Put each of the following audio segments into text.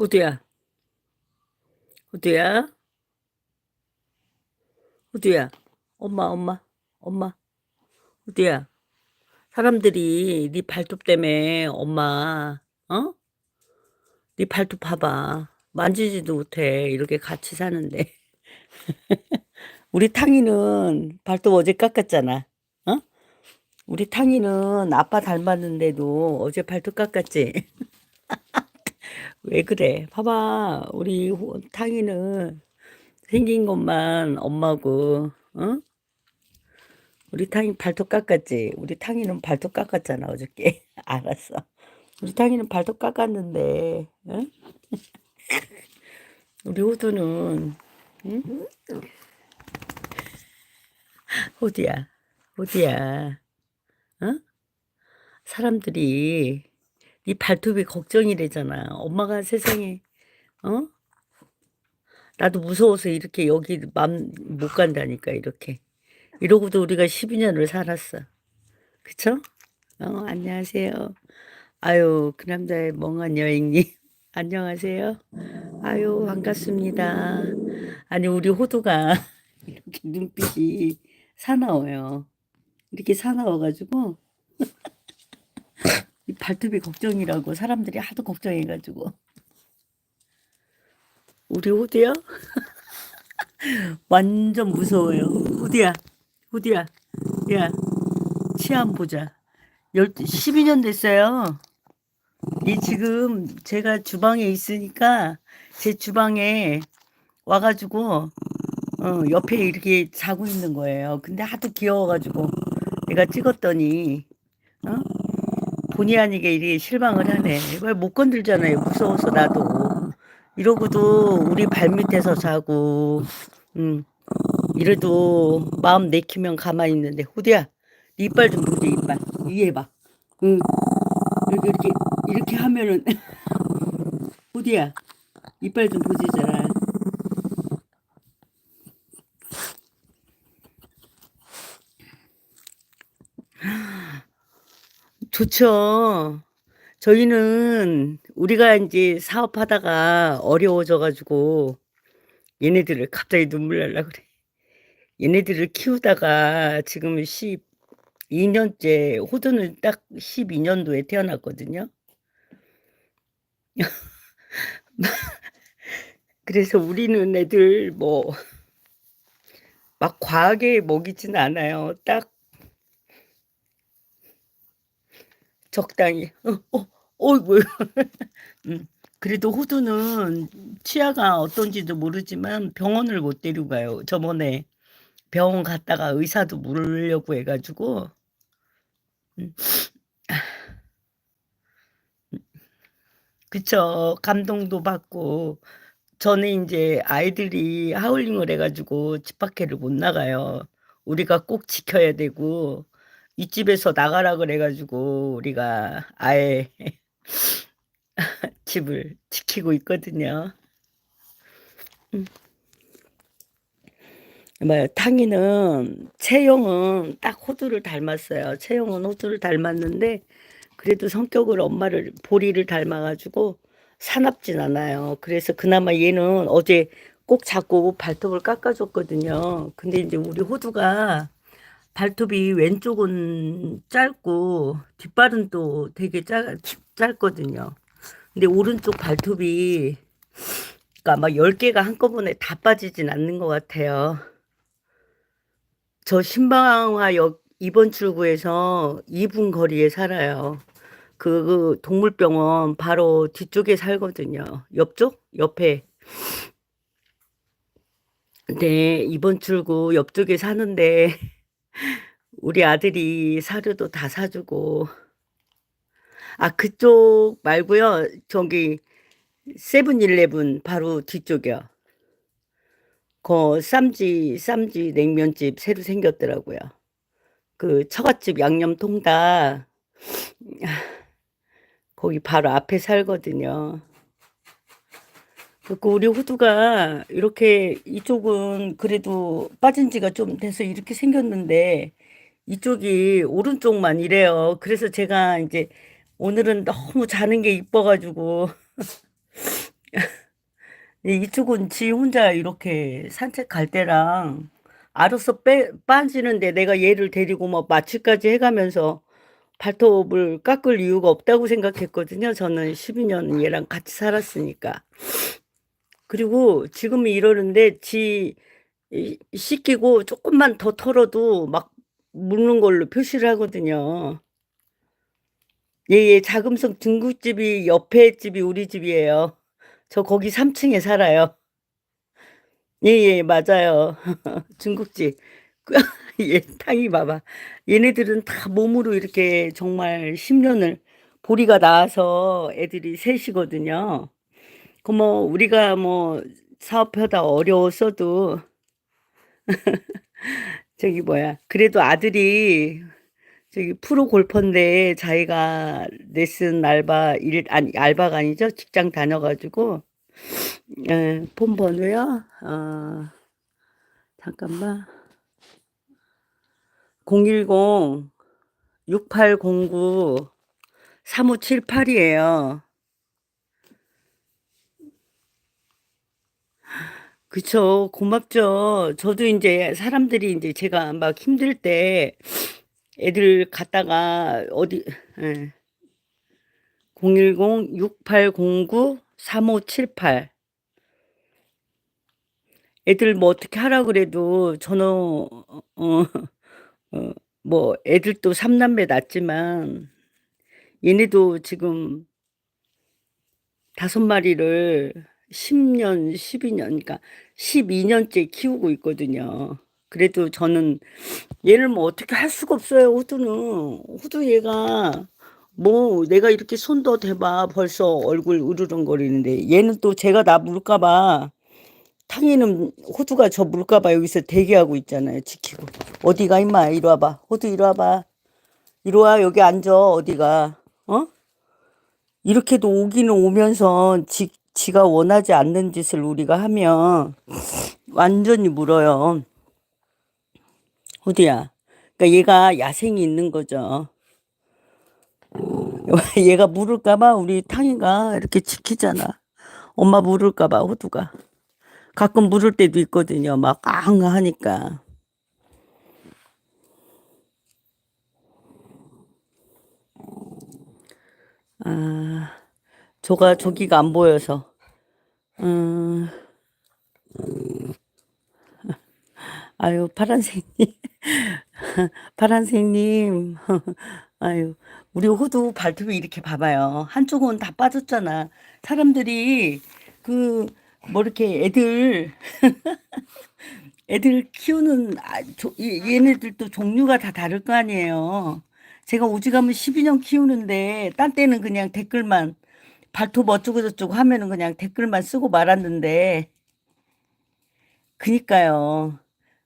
호두야, 호두야, 호두야, 엄마, 엄마, 엄마, 호두야. 사람들이 네 발톱 때문에 엄마, 어? 네 발톱 봐봐. 만지지도 못해. 이렇게 같이 사는데. 우리 탕이는 발톱 어제 깎았잖아. 어? 우리 탕이는 아빠 닮았는데도 어제 발톱 깎았지. 왜 그래? 봐봐. 우리 호- 탕이는 생긴 것만 엄마고, 어? 우리 탕이 발톱 깎았지. 우리 탕이는 발톱 깎았잖아, 어저께. 알았어. 우리 탕이는 발톱 깎았는데, 응? 우리 호두는, 응? 호두야, 호두야, 어? 사람들이 네 발톱이 걱정이래잖아. 엄마가 세상에, 어? 나도 무서워서 이렇게 여기 맘 못 간다니까, 이렇게. 이러고도 우리가 12년을 살았어. 그쵸? 어, 안녕하세요. 아유, 그 남자의 멍한 여행님. 안녕하세요. 아유, 반갑습니다. 아니, 우리 호두가 이렇게 눈빛이 사나워요. 이렇게 사나워가지고, 이 발톱이 걱정이라고 사람들이 하도 걱정해가지고. 우리 호두요? 완전 무서워요. 호두야, 호두야, 야, 치안 보자. 열 12년 됐어요. 이 지금 제가 주방에 있으니까 제 주방에 와가지고 어, 옆에 이렇게 자고 있는 거예요. 근데 하도 귀여워가지고 내가 찍었더니 어? 본의 아니게 이렇게 실망을 하네. 왜 못 건들잖아요. 무서워서 나도. 이러고도 우리 발밑에서 자고 음, 이래도 마음 내키면 가만히 있는데 후디야 네 이빨 좀 보지 이빨 위에 봐. 응. 이렇게 이렇게 이렇게 하면은 후디야 이빨 좀 보지잖 좋죠. 저희는 우리가 이제 사업하다가 어려워져 가지고 얘네들을 갑자기 눈물 날라 그래. 얘네들을 키우다가 지금 12 년째 호두는 딱 12 년도에 태어났거든요. 그래서 우리는 애들 뭐 막 과하게 먹이진 않아요. 딱 적당히. 어, 어, 어이구. 음, 그래도 호두는 치아가 어떤지도 모르지만 병원을 못 데리고 가요. 저번에 병원 갔다가 의사도 물으려고 해가지고 음, 그쵸 감동도 받고 저는 이제 아이들이 하울링을 해가지고 집 밖에를 못 나가요. 우리가 꼭 지켜야 되고 이 집에서 나가라 그래가지고 우리가 아예 집을 지키고 있거든요. 음. 뭐야, 탕이는 채영은 딱 호두를 닮았어요. 채영은 호두를 닮았는데 그래도 성격을 엄마를 보리를 닮아가지고 사납진 않아요. 그래서 그나마 얘는 어제 꼭 잡고 발톱을 깎아줬거든요. 근데 이제 우리 호두가 발톱이 왼쪽은 짧고 뒷발은 또 되게 짧, 짧거든요. 근데 오른쪽 발톱이 그러니까 막 10개가 한꺼번에 다 빠지진 않는 것 같아요. 저 신방화역 2번 출구에서 2분 거리에 살아요. 그, 그 동물병원 바로 뒤쪽에 살거든요. 옆쪽? 옆에. 네, 2번 출구 옆쪽에 사는데 우리 아들이 사료도 다 사주고 아 그쪽 말고요. 저기 세븐일레븐 바로 뒤쪽이요. 그 쌈지 쌈지 냉면집 새로 생겼더라고요. 그 처갓집 양념 통닭 거기 바로 앞에 살거든요. 그 우리 호두가 이렇게 이쪽은 그래도 빠진 지가 좀 돼서 이렇게 생겼는데 이쪽이 오른쪽만 이래요. 그래서 제가 이제 오늘은 너무 자는 게 이뻐가지고 이- 이쪽은 지 혼자 이렇게 산책 갈 때랑 알아서 빼, 빠지는데 내가 얘를 데리고 뭐 마취까지 해가면서 발톱을 깎을 이유가 없다고 생각했거든요. 저는 12년 얘랑 같이 살았으니까. 그리고 지금 이러는데 지 이- 씻기고 조금만 더 털어도 막 묻는 걸로 표시를 하거든요. 얘, 얘 자금성 중국집이 옆에 집이 우리 집이에요. 저 거기 3층에 살아요. 예, 예, 맞아요. 중국집. 그, 얘, 탕이 봐봐. 얘네들은 다 몸으로 이렇게 정말 10년을 보리가 나와서 애들이 셋이거든요. 그 뭐, 우리가 뭐, 사업하다 어려웠어도, 저기 뭐야. 그래도 아들이 저기 프로 골퍼인데 자기가 레슨 알바 일 아니 알바가 아니죠? 직장 다녀가지고 에, 폰 번호요? 어 잠깐만. 010 6809 3578이에요 그쵸. 고맙죠. 저도 이제 사람들이 이제 제가 막 힘들 때 애들 갔다가 어디 예. 010-6809-3578 애들 뭐 어떻게 하라 그래도 저는 어, 어, 어, 뭐 애들도 삼남매 낳지만 얘네도 지금 다섯 마리를 10년, 12년, 그러니까 12년째 키우고 있거든요. 그래도 저는 얘를 뭐 어떻게 할 수가 없어요, 호두는. 호두 얘가 뭐 내가 이렇게 손도 대봐 벌써 얼굴 으르렁거리는데 얘는 또 제가 나 물까봐 탕이는 호두가 저 물까봐 여기서 대기하고 있잖아요, 지키고. 어디가 임마, 이리 와봐. 호두 이리 와봐. 이리 와, 여기 앉아, 어디가. 어? 이렇게도 오기는 오면서 지, 지가 원하지 않는 짓을 우리가 하면 완전히 물어요. 호두야. 그러니까 얘가 야생이 있는 거죠. 얘가 물을까봐 우리 탕이가 이렇게 지키잖아. 엄마 물을까봐 호두가. 가끔 물을 때도 있거든요. 막깡 하니까. 아, 저가 저기가 안 보여서. 음, 아유, 파란색님. 파란색님. 아유, 우리 호두 발톱이 이렇게 봐봐요. 한쪽은 다 빠졌잖아. 사람들이 그, 뭐 이렇게 애들, 애들 키우는, 아, 조- 얘- 얘네들도 종류가 다 다를 거 아니에요. 제가 오지가면 12년 키우는데, 딴 때는 그냥 댓글만, 발톱 어쩌고 저쩌고 하면은 그냥 댓글만 쓰고 말았는데, 그니까요.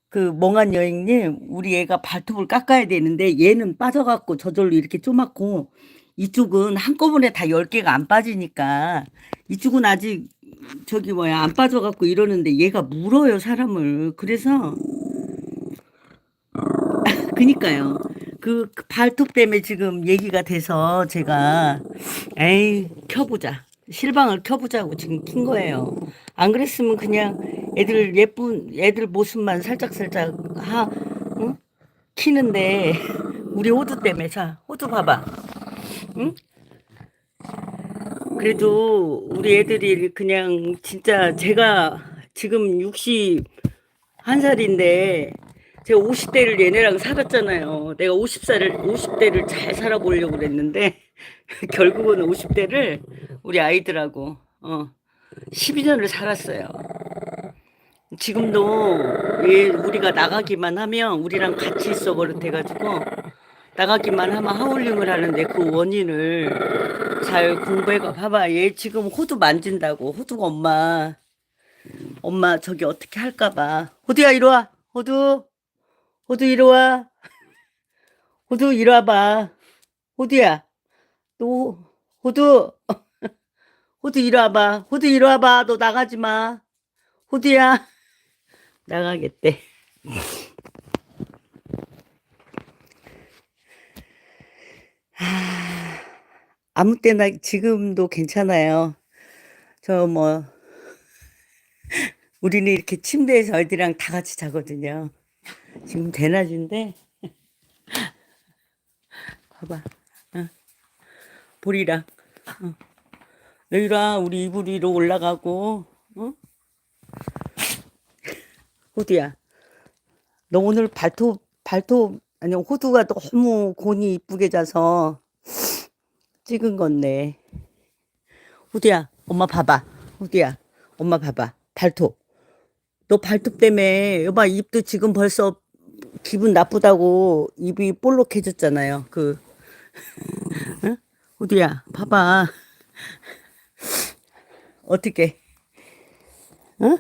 그 멍한 여행님, 우리 애가 발톱을 깎아야 되는데 얘는 빠져갖고 저절로 이렇게 쪼맣고 이쪽은 한꺼번에 다 10개가 안 빠지니까 이쪽은 아직 저기 뭐야 안 빠져갖고 이러는데 얘가 물어요 사람을. 그래서 그니까요. 그, 그 발톱 때문에 지금 얘기가 돼서 제가 에이 켜보자. 실방을 켜보자고 지금 킨 거예요. 안 그랬으면 그냥 애들 예쁜 애들 모습만 살짝살짝 하 응? 키는데 우리 호두 때문에 자 호두 봐봐. 응? 그래도 우리 애들이 그냥 진짜 제가 지금 61살인데 제가 50대를 얘네랑 살았잖아요. 내가 50살을 50대를 잘 살아보려고 그랬는데 결국은 50대를 우리 아이들하고 어 12년을 살았어요. 지금도 얘 우리가 나가기만 하면 우리랑 같이 있어 버릇해 가지고 나가기만 하면 하울링을 하는데 그 원인을 잘 공부해 가 봐봐. 얘 지금 호두 만진다고. 호두가 엄마. 엄마 저기 어떻게 할까봐. 호두야 이리 와. 호두 호두 이리 와. 호두 이리 와봐. 호두야 또 호두. 호두 이리 와봐. 호두 이리 와봐. 너 나가지 마. 호두야. 나가겠대. 아무 때나 지금도 괜찮아요. 저 뭐, 우리는 이렇게 침대에서 애들이랑 다 같이 자거든요. 지금 대낮인데, 봐봐. 어. 보리랑, 어. 여기랑 우리 이불 위로 올라가고, 어? 호두야, 너 오늘 발톱, 발톱, 아니, 호두가 너무 곤이 이쁘게 자서 찍은 건데. 호두야, 엄마 봐봐. 호두야, 엄마 봐봐. 발톱. 너 발톱 때문에, 여봐, 입도 지금 벌써 기분 나쁘다고 입이 볼록해졌잖아요. 그, 응? 호두야, 봐봐. 어떻게? 응?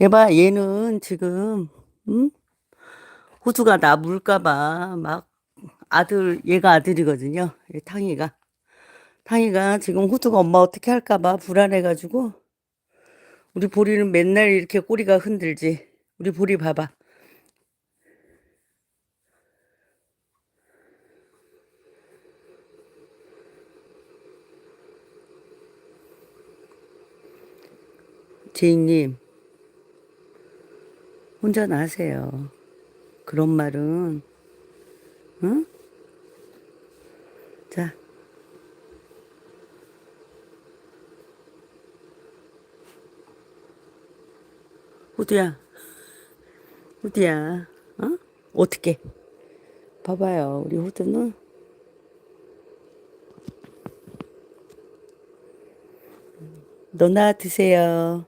얘봐, 얘는 지금, 응? 호두가 나 물까봐 막 아들, 얘가 아들이거든요. 얘 탕이가. 탕이가 지금 호두가 엄마 어떻게 할까봐 불안해가지고 우리 보리는 맨날 이렇게 꼬리가 흔들지. 우리 보리 봐봐. 제이님, 나세요. 그런 말은, 응? 자, 호두야, 호두야, 어? 어떻게? 봐봐요, 우리 호두는 너나 드세요.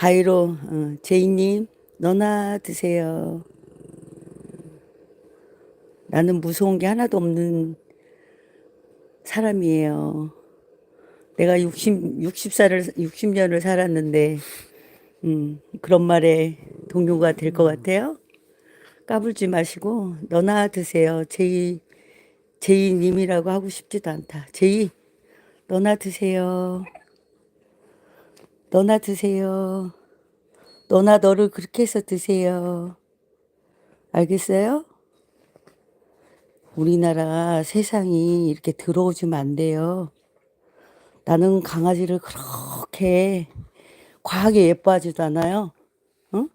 가위로 어, 제이님 너나 드세요. 나는 무서운 게 하나도 없는 사람이에요. 내가 60, 60살을, 60년을 살았는데, 음, 그런 말에 동료가 될 것 같아요? 까불지 마시고, 너나 드세요. 제이, 제이님이라고 하고 싶지도 않다. 제이, 너나 드세요. 너나 드세요. 너나 너를 그렇게 해서 드세요. 알겠어요? 우리나라 세상이 이렇게 들어오시면 안 돼요. 나는 강아지를 그렇게 과하게 예뻐하지도 않아요. 어?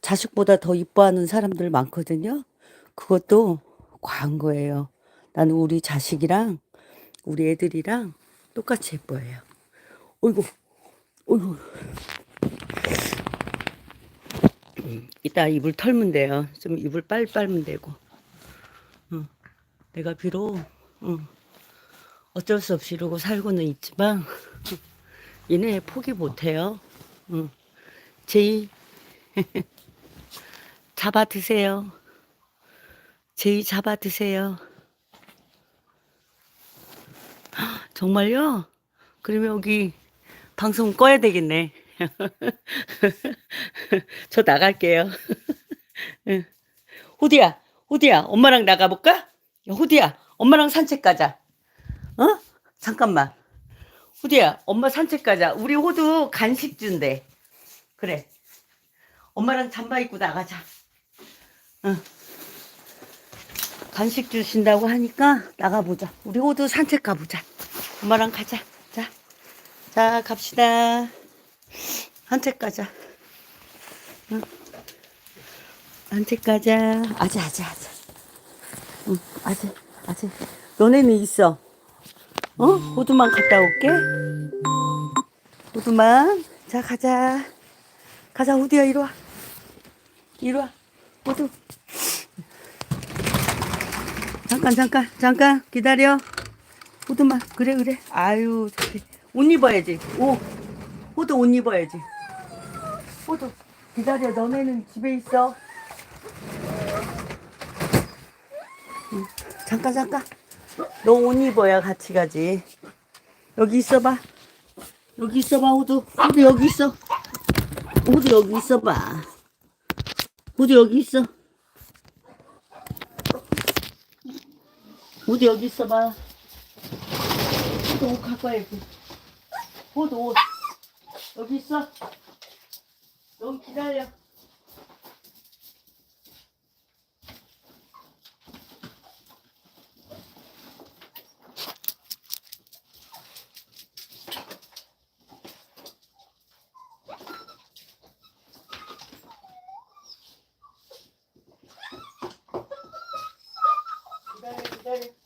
자식보다 더 이뻐하는 사람들 많거든요. 그것도 과한 거예요. 나는 우리 자식이랑 우리 애들이랑 똑같이 예뻐해요. 어이구, 어이구. 이따 이불 털면 돼요. 좀 이불 빨리 빨면 되고. 응. 내가 비록 응. 어쩔 수 없이 이러고 살고는 있지만 얘네 포기 못해요. 응. 제이 잡아 드세요. 제이 잡아 드세요. 정말요? 그러면 여기 방송 꺼야 되겠네. 저 나갈게요. 응. 호디야, 호디야, 엄마랑 나가볼까? 야, 호디야, 엄마랑 산책 가자. 어? 잠깐만. 호디야, 엄마 산책 가자. 우리 호두 간식 준대. 그래. 엄마랑 잠바 입고 나가자. 응. 간식 주신다고 하니까 나가보자. 우리 호두 산책 가보자. 엄마랑 가자. 자, 자, 갑시다. 산책 가자. 응. 산책 가자. 아자, 아자, 아자. 응, 아자, 아자. 너네는 있어. 어? 호두만 갔다 올게. 호두만. 자, 가자. 가자, 호두야, 이리 와. 이리 와. 호두. 잠깐, 잠깐, 잠깐. 기다려. 호두만. 그래, 그래. 아유, 저기. 옷 입어야지. 오. 호두 옷 입어야지. 호두. 기다려. 너네는 집에 있어. 응, 잠깐, 잠깐. 너 옷 입어야 같이 가지. 여기 있어봐. 여기 있어봐, 호두. 호두 여기 있어. 호두 여기 있어봐. 호두 여기 있어. 호두 여기 있어봐. 호두 옷 갖고 와야지. 호도 여기 있어. 너무 기다려. 기다려, 기다려.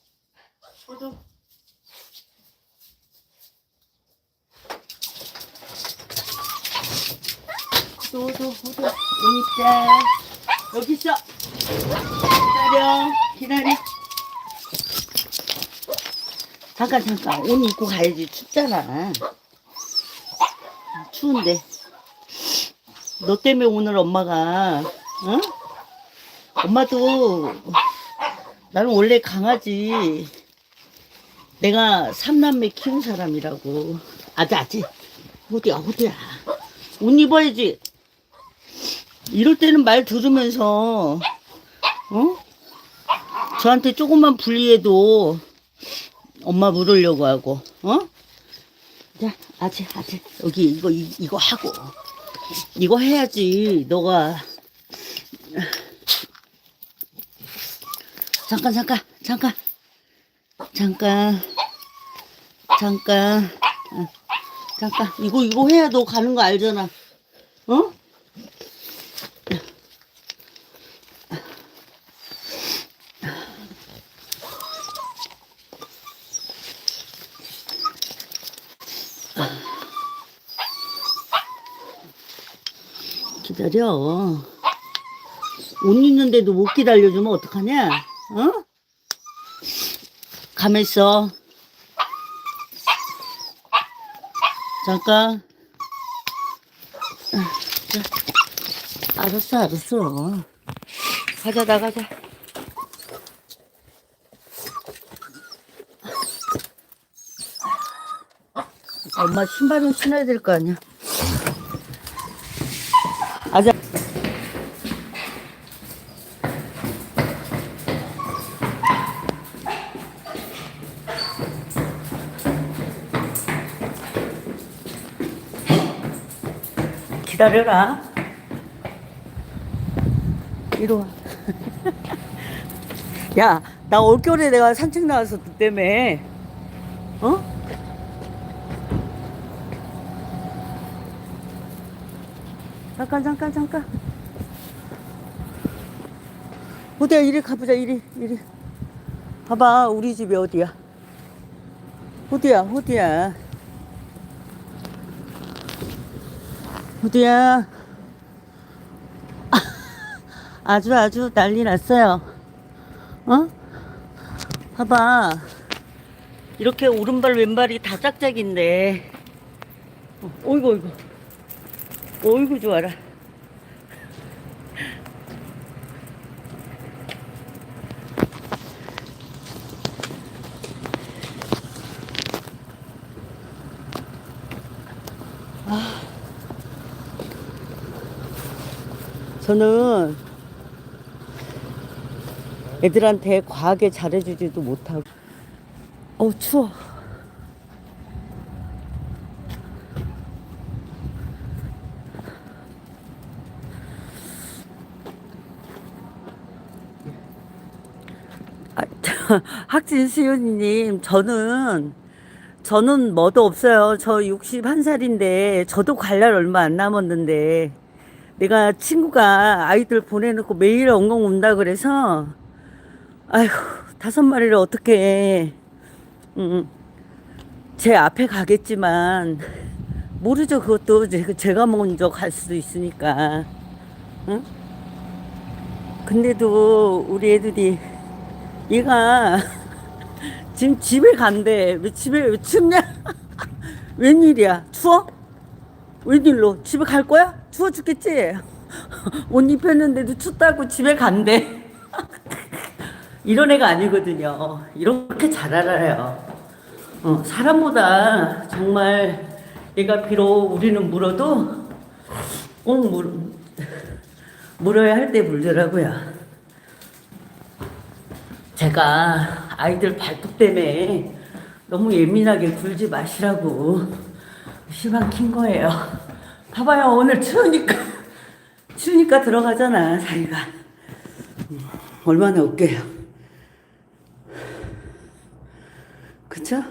있자. 여기 있어. 기다려. 기다려. 잠깐, 잠깐. 옷 입고 가야지. 춥잖아. 추운데. 너 때문에 오늘 엄마가, 응? 엄마도, 나는 원래 강아지, 내가 삼남매 키운 사람이라고. 아지, 아지. 호두야, 호두야. 옷 입어야지. 이럴 때는 말 들으면서, 어? 저한테 조금만 불리해도 엄마 물으려고 하고, 어? 자, 아지, 아지. 여기 이거, 이, 이거 하고. 이거 해야지, 너가. 잠깐, 잠깐, 잠깐. 잠깐. 잠깐. 어, 잠깐. 이거, 이거 해야 너 가는 거 알잖아. 어? 기다려. 옷 입는데도 못 기다려주면 어떡하냐? 어? 가만 있어. 잠깐. 자, 알았어, 알았어. 가자, 나가자. 엄마 신발은 신어야 될 거 아니야. 아자. 기다려라. 이리 와. 야, 나 올겨울에 내가 산책 너 때문에, 어? 잠깐, 잠깐, 잠깐. 호대야, 이리 가보자, 이리, 이리. 봐봐, 우리 집이 어디야? 호디야, 호디야. 호디야. 아주 아주 난리 났어요. 어? 봐봐. 이렇게 오른발 왼발이 다 짝짝인데. 어, 어이구 어이구. 어이구 좋아라. 저는 애들한테 과하게 잘해주지도 못하고. 어우, 추워. 아, 학진 수연님, 저는, 저는 뭐도 없어요. 저 61살인데, 저도 갈날 얼마 안 남았는데, 내가 친구가 아이들 보내놓고 매일 엉엉 운다 그래서, 아휴, 다섯 마리를 어떻게, 음, 제 앞에 가겠지만, 모르죠. 그것도 제- 제가 먼저 갈 수도 있으니까. 응? 근데도 우리 애들이, 얘가 지금 집에 간대. 왜 집에 왜 춥냐? 웬일이야? 추워? 웬일로? 집에 갈 거야? 추워 죽겠지? 옷 입혔는데도 춥다고 집에 간대. 이런 애가 아니거든요. 이렇게 잘 알아요. 어, 사람보다 정말 얘가 비록 우리는 물어도 꼭 물, 물어야 할 때 물더라고요. 제가 아이들 발톱 때문에 너무 예민하게 굴지 마시라고 시방 킨 거예요. 봐봐요, 오늘 추우니까, 추우니까 들어가잖아, 자기가. 음, 얼마나 웃겨요. 그쵸?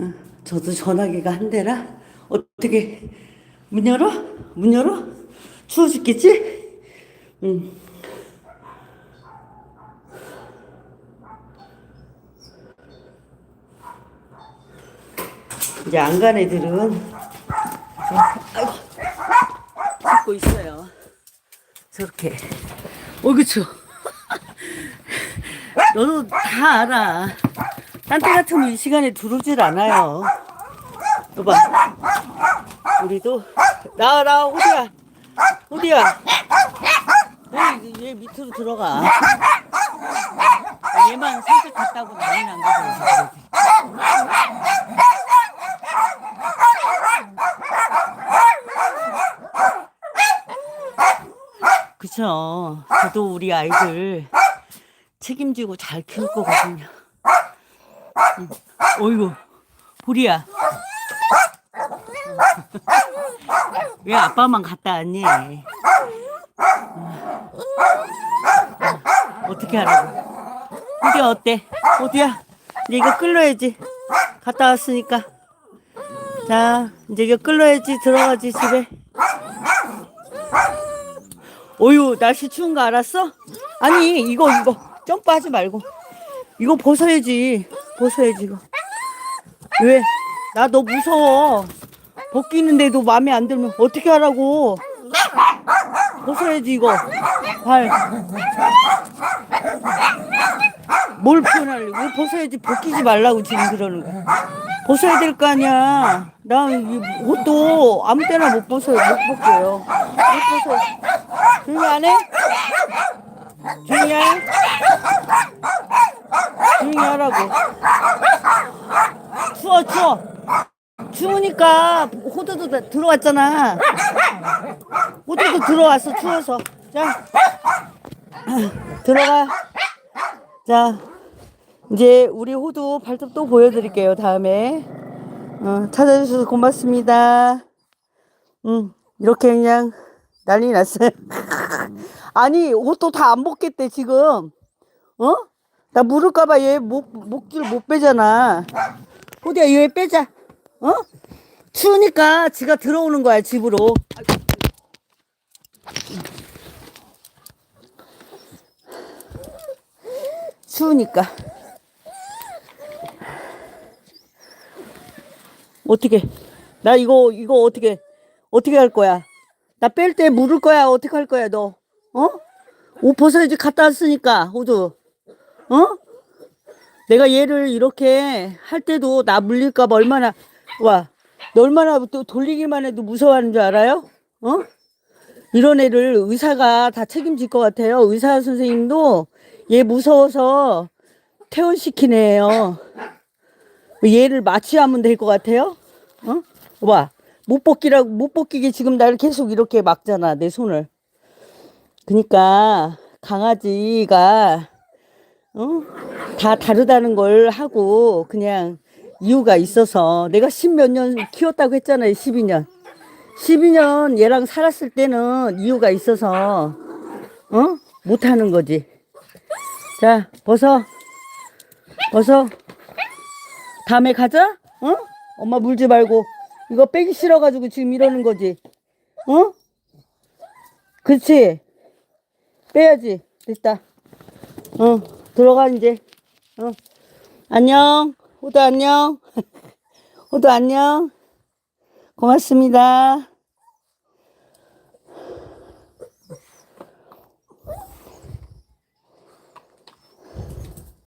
응, 저도 전화기가 한 대라. 어떻게, 문 열어? 문 열어? 추워 죽겠지? 응. 이제 안 간 애들은 아이고 있어요. 저렇게. 어, 그쵸. 너도 다 알아. 딴때 같으면 이 시간에 들어오질 않아요. 여봐. 우리도, 나와, 나와, 호디야. 호디야. 얘, 얘 밑으로 들어가. 얘만 산책 갔다고 난리 난 거죠. 그쵸. 저도 우리 아이들 책임지고 잘 키울 거거든요. 응. 어이구, 보리야. 왜 아빠만 갔다 왔니? 응. 어떻게 하라고? 어디야, 어때? 어디야? 이제 이거 끌러야지. 갔다 왔으니까. 자, 이제 이거 끌러야지. 들어가지, 집에. 어유 날씨 추운 거 알았어? 아니 이거 이거. 점프하지 말고. 이거 벗어야지. 벗어야지 이거. 왜? 나 너 무서워. 벗기는데도 마음에 안 들면 어떻게 하라고? 벗어야지 이거. 발 뭘 표현하려고 왜 벗어야지 벗기지 말라고 지금 그러는 거야 벗어야 될 거 아니야 나이 옷도 아무 때나 못 벗어요 못 벗겨요 못 벗어 조용히 안 해? 조용히 해? 조용히 하라고. 추워, 추워. 추우니까 호두도 다 들어왔잖아. 호두도 들어왔어, 추워서. 자, 들어가. 자, 이제 우리 호두 발톱 또 보여드릴게요, 다음에. 어, 찾아주셔서 고맙습니다. 응, 이렇게 그냥 난리 났어요. 아니 옷도 다 안 벗겠대 지금. 어? 나 물을까봐 얘 목 목줄 못 빼잖아. 호디야 얘 빼자. 어? 추우니까 지가 들어오는 거야 집으로. 추우니까. 어떻게? 나 이거 이거 어떻게 어떻게 할 거야? 나 뺄 때 물을 거야. 어떻게 할 거야, 너? 어? 옷 벗어야지 갔다 왔으니까, 호두. 어? 내가 얘를 이렇게 할 때도 나 물릴까 봐 얼마나, 와, 너 얼마나 또 돌리기만 해도 무서워하는 줄 알아요? 어? 이런 애를 의사가 다 책임질 것 같아요. 의사 선생님도 얘 무서워서 퇴원시킨 애예요. 얘를 마취하면 될 것 같아요? 어? 와. 못 벗기라고 못 벗기게 지금 나를 계속 이렇게 막잖아 내 손을. 그러니까 강아지가 어? 다 다르다는 걸 하고 그냥 이유가 있어서 내가 십몇 년 키웠다고 했잖아요 12년 12년 얘랑 살았을 때는 이유가 있어서 어? 못 하는 거지 자 벗어 벗어 다음에 가자 어? 엄마 물지 말고 이거 빼기 싫어가지고 지금 이러는 거지. 어? 그렇지? 빼야지. 됐다. 어, 들어가, 이제. 어. 안녕. 호두 안녕. 호두 안녕. 고맙습니다.